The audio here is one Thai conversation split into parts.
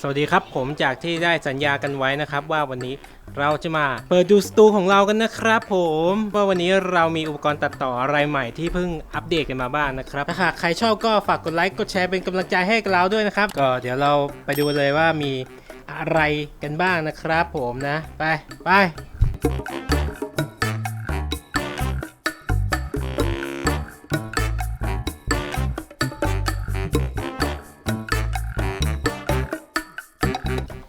สวัสดีครับผมจากที่ได้สัญญากันไว้นะครับว่าวันนี้เราจะมาเปิดดูสตูของเรากันนะครับ ผมว่าวันนี้เรามีอุปกรณ์ตัดต่ออะไรใหม่ที่เพิ่งอัปเดตกันมาบ้างนะครับถ้าหากใครชอบก็ฝากกดไลค์กดแชร์เป็นกำลังใจให้กับเราด้วยนะครับ ก็เดี๋ยวเราไปดูเลยว่ามีอะไรกันบ้างนะครับ ผมนะ ไปไป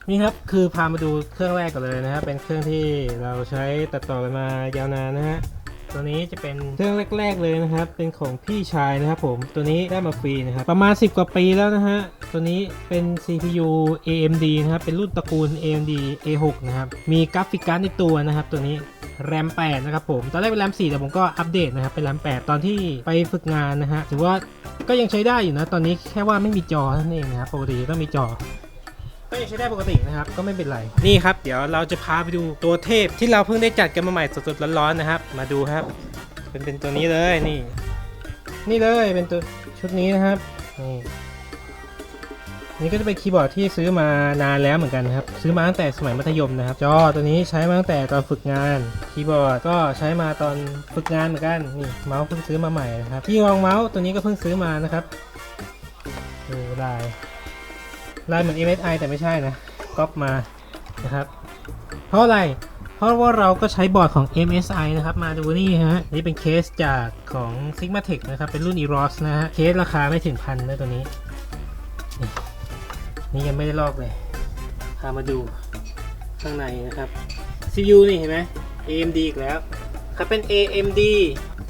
นี่ครับคือพามาดูเครื่องแรกก่อนเลยนะครับ เป็นเครื่องที่เราใช้ตัดต่อกันมายาวนานนะฮะตัวนี้จะเป็นเครื่องแรก ๆ เลยนะครับ เป็นของพี่ชายนะครับผม ตัวนี้ได้มาฟรีนะครับ ประมาณ 10 กว่าปีแล้วนะฮะ ตัวนี้เป็น CPU AMD นะครับ เป็นรุ่นตระกูล AMD A6 นะครับ มีกราฟิกการ์ดในตัวนะครับ ตัวนี้แรม 8 นะครับผม ตอนแรกเป็นแรม 4 แต่ผมก็อัปเดตนะครับ เป็นแรม 8 ตอนที่ไปฝึกงานนะฮะ ถือว่าก็ยังใช้ได้อยู่นะ ตอนนี้แค่ว่าไม่มีจอเท่นั่นเองนะครับ ปกติต้องมีจอ ก็ยังใช้ได้ปกตินะครับ ก็ไม่เป็นไร นี่ครับ เดี๋ยวเราจะพาไปดูตัวเทพที่เราเพิ่งได้จัดกันมาใหม่สดๆร้อนๆนะครับ มาดูครับ เป็นเป็นตัวนี้เลยนี่ นี่เลยเป็นตัวชุดนี้นะครับ นี่นี่ก็จะเป็นคีย์บอร์ดที่ซื้อมานานแล้วเหมือนกันนะครับ ซื้อมาตั้งแต่สมัยมัธยมนะครับ จอตัวนี้ใช้มาตั้งแต่ตอนฝึกงาน คีย์บอร์ดก็ใช้มาตอนฝึกงานเหมือนกัน นี่เมาส์เพิ่งซื้อมาใหม่นะครับ ที่รองเมาส์ตัวนี้ก็เพิ่งซื้อมานะครับดูลาย ลายเหมือน MSI แต่ไม่ใช่นะก๊อปมานะครับ เพราะอะไร เพราะว่าเราก็ใช้บอร์ดของ MSI นะครับ มาดูนี่ฮะ นี่เป็นเคสจากของ Sigmatech นะครับ เป็นรุ่น EROS นะฮะ เคสราคาไม่ถึงพันนะตัวนี้ นี่ยังไม่ได้ลอกเลย พามาดูข้างในนะครับ CPU นี่เห็นไหม AMD อีกแล้วครับเป็น AMD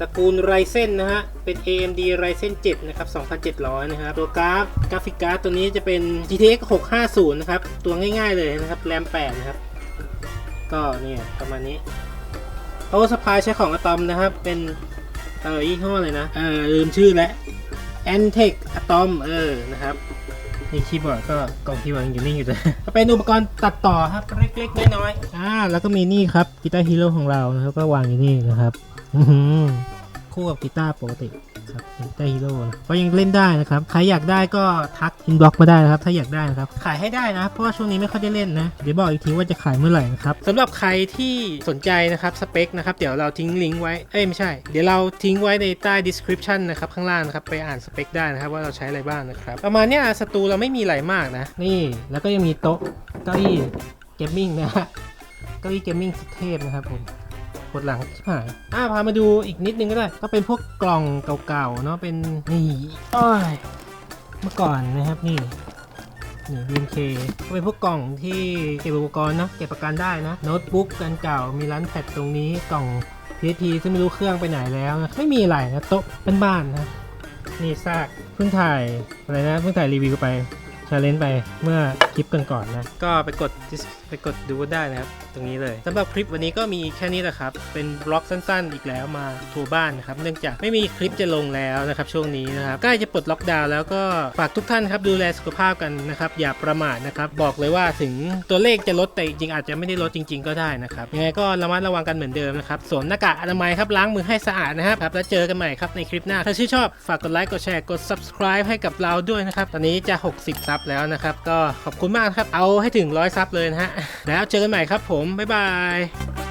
ตระกูล Ryzen นะฮะ เป็น AMD Ryzen 7 นะครับ 2700 นะครับ ตัวกราฟกราฟิกการ์ดตัวนี้จะเป็น GTX 650 นะครับ ตัวง่ายๆเลยนะครับ แรม 8 นะครับ ก็เนี่ยประมาณนี้ Power Supply ใช้ของ Atom นะครับ เป็นเออยี่ห้อเลยนะ เออลืมชื่อแล้ว Antec Atom เออ นะครับนี่คีย์บอร์ดก็กล่องคีย์บอร์ดยังอยู่นิ่อยู่เลยก็เป็นอุปกรณ์ตัดต่อครับ เล็กๆน้อยๆอ่าแล้วก็มีนี่ครับกีตาร์ฮีโร่ของเรานะครับก็วางอยู่นี่นะครับ อื คู่กับกีตาร์ปกติครับกีตาร์ฮีโร่ก็ยังเล่นได้นะครับ ใครอยากได้ก็ทักอินบ็อกมาได้นะครับ ถ้าอยากได้นะครับ ขายให้ได้นะ เพราะว่าช่วงนี้ไม่ค่อยได้เล่นนะ เดี๋ยวบอกอีกทีว่าจะขายเมื่อไหร่นะครับสำหรับใครที่สนใจนะครับสเปคนะครับ เดี๋ยวเราทิ้งลิงก์ไว้ เอ้ยไม่ใช่ เดี๋ยวเราทิ้งไว้ในใต้ description นะครับข้างล่างนะครับ ไปอ่านสเปคได้นะครับว่าเราใช้อะไรบ้างนะครับ ประมาณเนี้ยสตูเราไม่มีอะไรมากนะ นี่ แล้วก็ยังมีโต๊ะเก้าอี้เกมมิ่งนะฮะ เก้าอี้เกมมิ่งสุดเทพนะครับผม วดหลังชิบหายอ่าพามาดูอีกนิดนึงก็ได้ ก็เป็นพวกกล่องเก่าๆเนาะเป็นนี่โอ้ยเมื่อก่อนนะครับนี่นี่ BNK ก็เป็นพวกกล่องที่เก็บอุปกรณ์เนะเก็บประกันได้นะโน้ตบุ๊กกันเก่ามีร้านแพดตรงนี้กล่อง PSP ซึ่งไม่รู้เครื่องไปไหนแล้วนะไม่มีอะไรนะโต๊ะเป็นบ้านนะนี่ซากเพิ่งถ่ายอะไรนะเพิ่งถ่ายรีวิวไป ชาเลนจ์ไปเมื่อคลิปก่อนๆนะ ก็ไปกดไปกดดูได้นะครับ ตรงนี้เลยสำหรับคลิปวันนี้ก็มีแค่นี้แหละครับ เป็นบล็อกสั้นๆ อีกแล้วมาทัวร์บ้านนะครับ เนื่องจากไม่มีคลิปจะลงแล้วนะครับ ช่วงนี้นะครับใกล้จะปลดล็อกดาวน์แล้วก็ฝากทุกท่านครับดูแลสุขภาพกันนะครับ อย่าประมาทนะครับ บอกเลยว่าถึงตัวเลขจะลดแต่จริงๆอาจจะไม่ได้ลดจริง ๆ ก็ได้นะครับยังไงก็ระมัดระวังกันเหมือนเดิมนะครับสวมหน้ากากอนามัยครับล้างมือให้สะอาดนะครับครับแล้วเจอกันใหม่ครับในคลิปหน้าถ้าชื่นชอบฝากกดไลค์กดแชร์กด subscribe ให้กับเราด้วยนะครับตอนนี้จะ 60ซับแล้วนะครับ ก็ขอบคุณมากครับเอาให้ถึงร้อยซับเลยนะฮะแล้วเจอกันใหม่ครับผมบ๊ายบาย